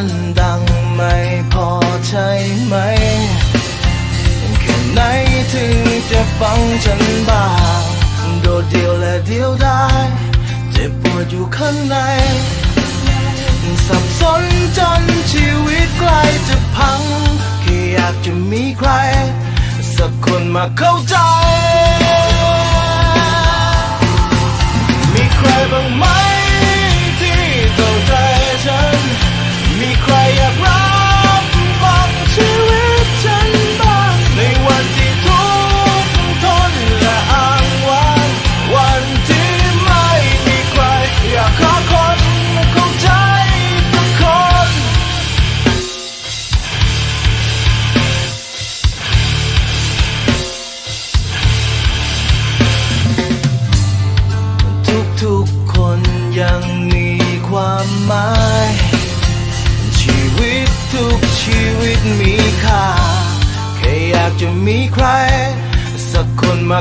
ันดังไม่พอใช่ไหมแค่ไหนถึงจะฟังฉันบ้าง โดดเดียวและเดียวได้เจ็บปวดอยู่ข้างใน สับสนจนชีวิตใกล้จะพัง แค่อยากจะมีใคร สักคนมาเข้าใจ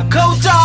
coat.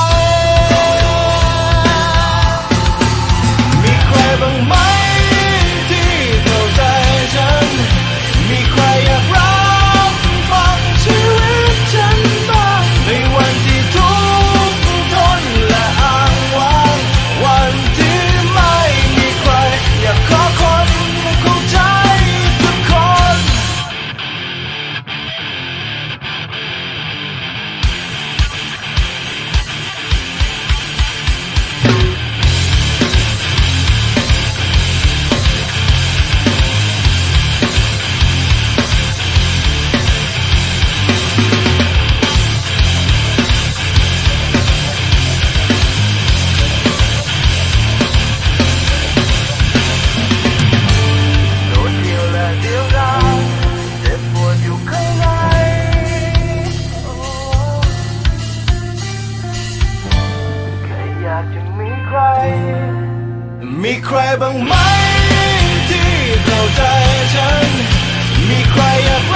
ใครบ้างไหมที่เข้าใจฉัน มีใครอยาก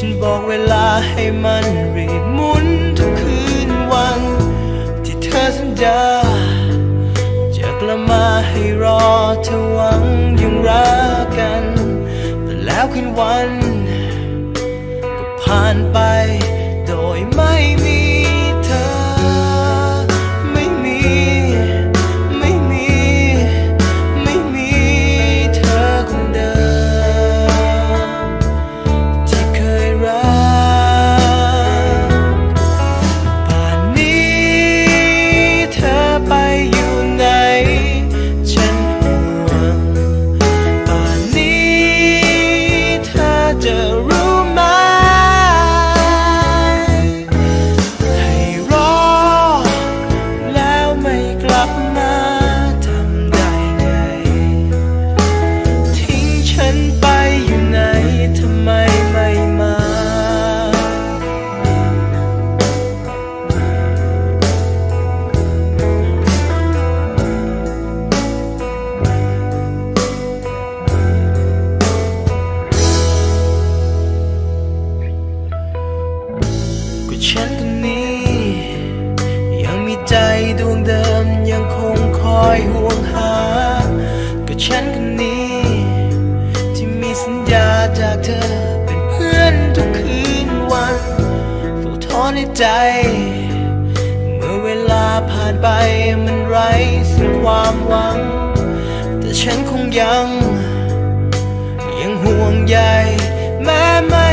ฉันบอกเวลาให้มันรีบหมุนทุกคืนวัน ที่เธอสัญญาจะกลับมาให้รอเธอหวังยังรักกัน แต่แล้วคืนวันก็ผ่านไป จ เมื่อเวลาผ่านไปมันไร้ซึ่งความหวัง แต่ฉันคงยัง ยังห่วงใยแม้ไม่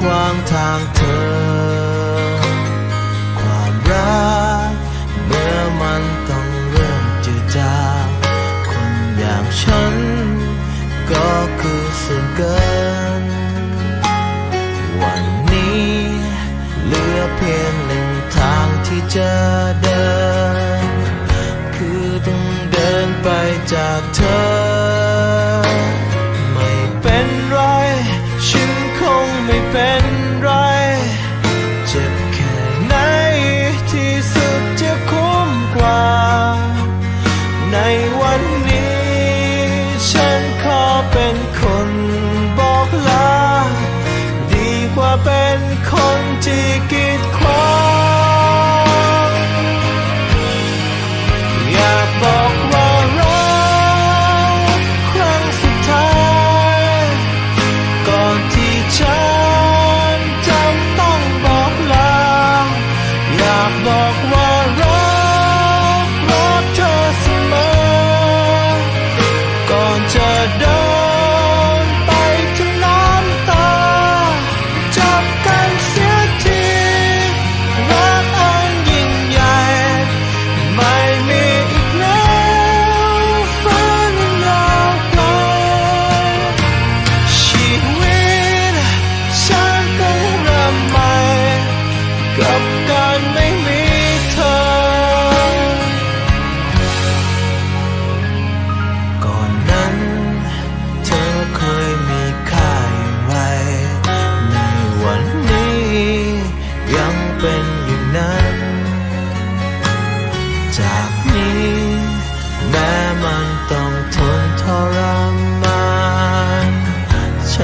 ขวางทางเธอ ความรักเมื่อมันต้องเริ่มจืดจางคนอย่างฉัน ก็คือส่วนเกิน วันนี้เหลือเพียงหนึ่งทางที่จะเดิน คือต้องเดินไปจากเธอ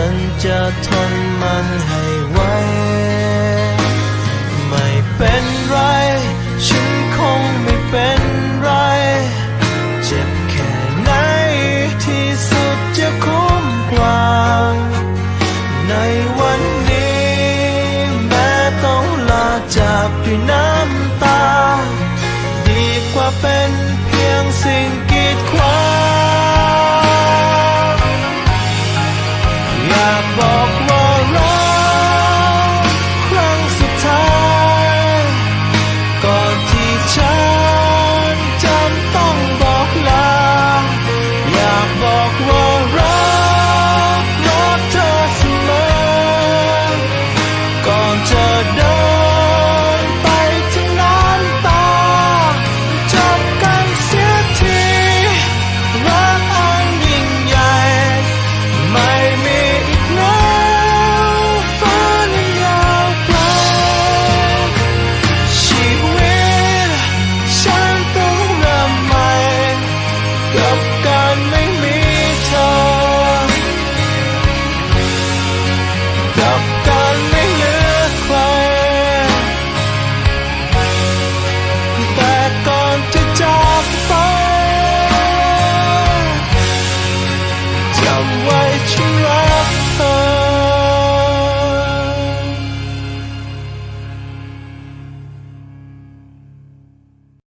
ันจะทนมันให้ไว้